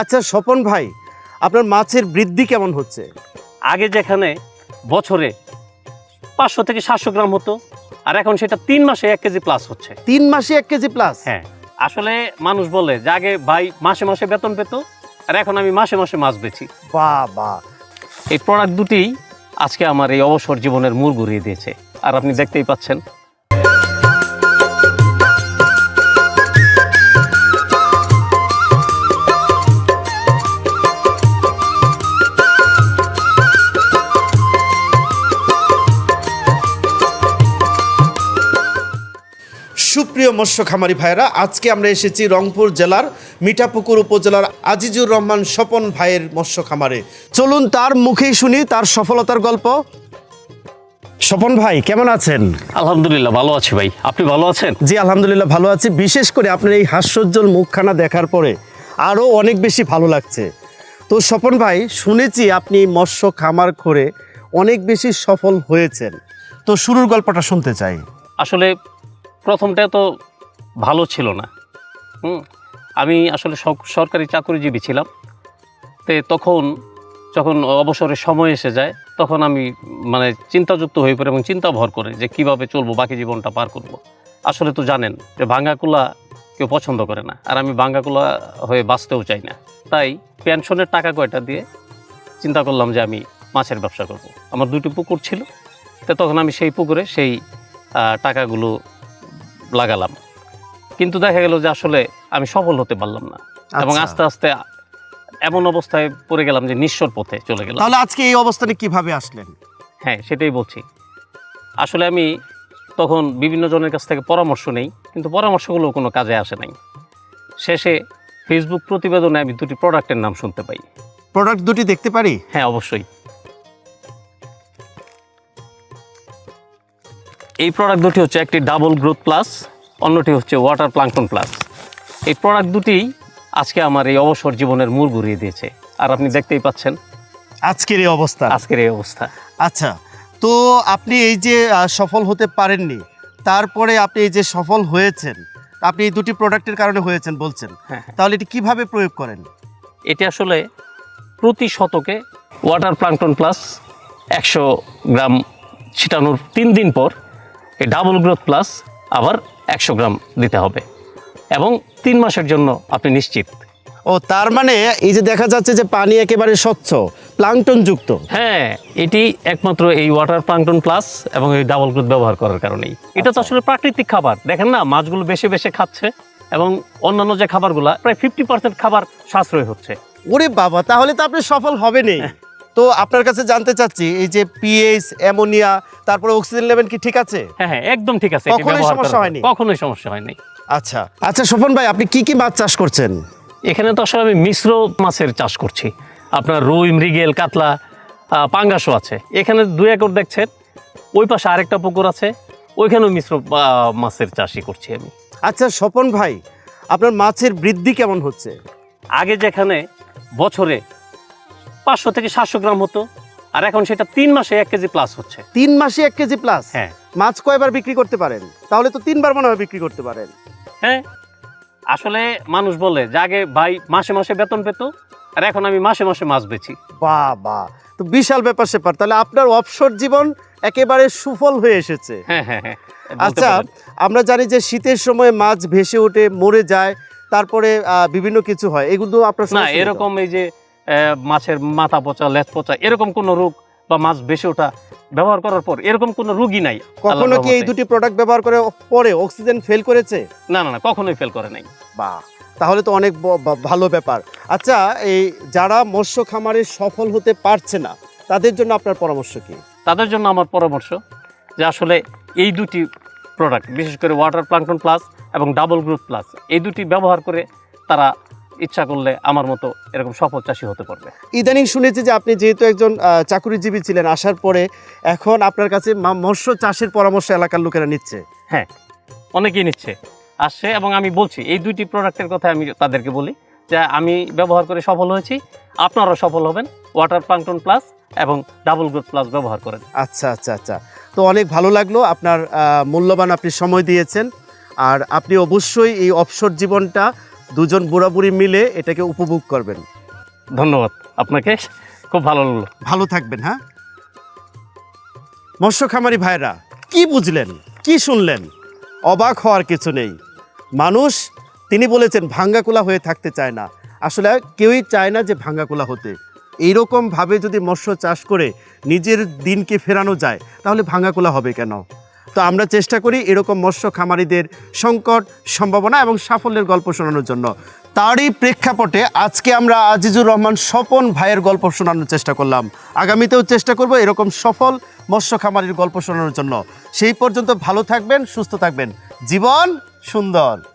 আচ্ছা স্বপন ভাই আপনার মাছের বৃদ্ধি কেমন হচ্ছে? আগে যেখানে বছরে পাঁচশো থেকে সাতশো গ্রাম হতো আর এখন সেটা তিন মাসে এক কেজি প্লাস হচ্ছে। তিন মাসে এক কেজি প্লাস হ্যাঁ আসলে মানুষ বলে যে আগে ভাই মাসে মাসে বেতন পেত আর এখন আমি মাসে মাসে মাছ বেছি বাহ বাহ এই প্রোডাক্ট দুটি আজকে আমার এই অবসর জীবনের মূর ঘুরিয়ে দিয়েছে। আর আপনি দেখতেই পাচ্ছেন সুপ্রিয় মৎস্য খামারি ভাইরা আজকে আমরা এসেছি রংপুর জেলার মিঠাপুকুর উপজেলার আজিজুর রহমান স্বপন ভাইয়ের মৎস্য খামারে। চলুন তার মুখেই শুনি তার সফলতার গল্প। স্বপন ভাই কেমন আছেন? আলহামদুলিল্লাহ ভালো আছি ভাই। আপনি ভালো আছেন? জি আলহামদুলিল্লাহ ভালো আছি। বিশেষ করে আপনার এই হাস্যোজ্জ্বল মুখখানা দেখার পরে আরও অনেক বেশি ভালো লাগছে। তো স্বপন ভাই শুনেছি আপনি মৎস্য খামার করে অনেক বেশি সফল হয়েছেন। তো শুরুর গল্পটা শুনতে চাই। আসলে প্রথমটা তো ভালো ছিল না। হুম? আমি আসলে সরকারি চাকরিজীবী ছিলাম। তে তখন যখন অবসরের সময় এসে যায়, তখন আমি মানে চিন্তাযুক্ত হয়ে পড়ে এবং চিন্তা ভর করে যে কীভাবে চলবো, বাকি জীবনটা পার করব। আসলে তো জানেন যে ভাঙ্গাকুলা কেউ পছন্দ করে না, আর আমি ভাঙ্গাকুলা হয়ে বাঁচতেও চাই না। তাই পেনশনের টাকা কয়টা দিয়ে চিন্তা করলাম যে আমি মাছের ব্যবসা করব। আমার দুটি পুকুর ছিল। তো তখন আমি সেই পুকুরে সেই টাকাগুলো লাগালাম। কিন্তু দেখা গেল যে আসলে আমি সফল হতে পারলাম না। এবং আচ্ছা। আস্তে আস্তে এমন অবস্থায় পড়ে গেলাম যে নিঃস্বর পথে চলে গেলাম। তাহলে আজকে এই অবস্থানে কীভাবে আসলেন? হ্যাঁ সেটাই বলছি। আসলে আমি তখন বিভিন্ন জনের কাছ থেকে পরামর্শ নেই কিন্তু পরামর্শগুলো কোনো কাজে আসে নাই। শেষে ফেসবুক প্রতিবেদনে আমি দুটি প্রোডাক্টের নাম শুনতে পাই। প্রোডাক্ট দুটি দেখতে পারি? হ্যাঁ অবশ্যই। এই প্রোডাক্ট দুটি হচ্ছে একটি ডাবল গ্রোথ প্লাস অন্যটি হচ্ছে ওয়াটার প্লাঙ্কটন প্লাস এই প্রোডাক্ট দুটি আজকে আমার এই অবসর জীবনের মূল ঘুরিয়ে দিয়েছে। আর আপনি দেখতেই পাচ্ছেন। আজকের এই অবস্থা। আজকের এই অবস্থা। আচ্ছা তো আপনি এই যে সফল হতে পারেননি তারপরে আপনি এই যে সফল হয়েছেন আপনি এই দুটি প্রোডাক্টের কারণে হয়েছেন বলছেন হ্যাঁ তাহলে এটি কীভাবে প্রয়োগ করেন? এটি আসলে প্রতি শতকে ওয়াটার প্লাঙ্কটন প্লাস একশো গ্রাম ছিটানোর তিন দিন পর এই ডাবল গ্রোথ প্লাস আবার একশো গ্রাম দিতে হবে। এবং তিন মাসের জন্য আপনি নিশ্চিত। ও তার মানে এই যে দেখা যাচ্ছে যে পানি একেবারে স্বচ্ছ প্লাংটন যুক্ত। হ্যাঁ এটি একমাত্র এই ওয়াটার প্লাংটন প্লাস এবং এই ডাবল গ্রোথ ব্যবহার করার কারণেই। এটা তো আসলে প্রাকৃতিক খাবার। দেখেন না মাছগুলো বেশি বেশি খাচ্ছে এবং অন্যান্য যে খাবারগুলা প্রায় ফিফটি পার্সেন্ট খাবার সাশ্রয় হচ্ছে। ওরে বাবা তাহলে তো আপনি সফল হবেনই। তো আপনার কাছে জানতে চাচ্ছি এই যে পিএইচ অ্যামোনিয়া তারপরে অক্সিজেন লেভেল কি ঠিক আছে? হ্যাঁ হ্যাঁ একদম ঠিক আছে কখনোই সমস্যা হয়নি? কখনোই সমস্যা হয়নি। আচ্ছা আচ্ছা স্বপন ভাই আপনি কি কি মাছ চাষ করছেন? এখানে তো আসলে আমি মিশ্র মাছের চাষ করছি। আপনার রুই মৃগেল কাতলা পাঙ্গাসও আছে। এখানে দুই একর দেখছেন ওই পাশে আরেকটা পুকুর আছে ওইখানেও মিশ্র মাছের চাষই করছি আমি। আচ্ছা স্বপন ভাই আপনার মাছের বৃদ্ধি কেমন হচ্ছে? আগে যেখানে বছরে পাঁচশো থেকে সাতশো গ্রাম হতো আর এখন সেটা তিন মাসে এক কেজি প্লাস হচ্ছে। তিন মাসে এক কেজি প্লাস হ্যাঁ। মাছ কয়বার বিক্রি করতে পারেন? তাহলে তো তিনবার মনে হয় বিক্রি করতে পারেন। হ্যাঁ। আসলে মানুষ বলে যে আগে ভাই মাসে মাসে বেতন পেত আর এখন আমি মাসে মাসে মাছ বেচি। বাহ বাহ তো বিশাল ব্যাপার স্যাপার। তাহলে আপনার অবসর জীবন একেবারে সুফল হয়ে এসেছে। হ্যাঁ হ্যাঁ হ্যাঁ। আচ্ছা আমরা জানি যে শীতের সময় মাছ ভেসে ওঠে মরে যায় তারপরে আহ, বিভিন্ন কিছু হয়। এগুলো আপনার না? এরকম এই যে মাছের মাথা পচা লেজ পচা এরকম কোনো রোগ বা মাছ বেশি ওঠা ব্যবহার করার পর এরকম কোনো রোগই নাই কখনো কি এই দুটি প্রোডাক্ট ব্যবহার করে পরে অক্সিজেন ফেল করেছে? না না না কখনোই ফেল করে নাই। বা তাহলে তো অনেক ভালো ব্যাপার। আচ্ছা এই যারা মৎস্য খামারে সফল হতে পারছে না তাদের জন্য আপনার পরামর্শ কি? তাদের জন্য আমার পরামর্শ যে আসলে এই দুটি প্রোডাক্ট বিশেষ করে ওয়াটার প্লাঙ্কটন প্লাস এবং ডাবল গ্রুপ প্লাস এই দুটি ব্যবহার করে তারা ইচ্ছা করলে আমার মতো এরকম সফল চাষি হতে পারবে। ইদানিং শুনেছি যে আপনি যেহেতু একজন চাকুরিজীবী ছিলেন আসার পরে এখন আপনার কাছে মৎস্য চাষের পরামর্শ এলাকার লোকেরা নিচ্ছে। হ্যাঁ অনেকেই নিচ্ছে। আসছে এবং আমি বলছি এই দুইটি প্রোডাক্টের কথা আমি তাদেরকে বলি যে আমি ব্যবহার করে সফল হয়েছি আপনারাও সফল হবেন ওয়াটার প্লাঙ্কটন প্লাস এবং ডাবল গ্রোথ প্লাস ব্যবহার করেন। আচ্ছা আচ্ছা আচ্ছা। তো অনেক ভালো লাগল আপনার মূল্যবান আপনি সময় দিয়েছেন। আর আপনি অবশ্যই এই অবসর জীবনটা দুজন বুড়াবুড়ি মিলে এটাকে উপভোগ করবেন। ধন্যবাদ। আপনাকে খুব ভালো লাগল। ভালো থাকবেন হ্যাঁ? মৎস্য খামারি ভাইরা কি বুঝলেন কি শুনলেন? অবাক হওয়ার কিছু নেই। মানুষ তিনি বলেছেন ভাঙ্গাকুলা হয়ে থাকতে চায় না। আসলে কেউই চায় না যে ভাঙ্গাকুলা হতে। এইরকমভাবে যদি মৎস্য চাষ করে নিজের দিনকে ফেরানো যায় তাহলে ভাঙ্গাকুলা হবে কেন? তো আমরা চেষ্টা করি এরকম মৎস্য খামারিদের সংকট সম্ভাবনা এবং সাফল্যের গল্প শোনানোর জন্য। তারই প্রেক্ষাপটে আজকে আমরা আজিজুর রহমান স্বপন ভাইয়ের গল্প শোনানোর চেষ্টা করলাম। আগামীতেও চেষ্টা করব এরকম সফল মৎস্য খামারির গল্প শোনানোর জন্য। সেই পর্যন্ত ভালো থাকবেন, সুস্থ থাকবেন। জীবন সুন্দর।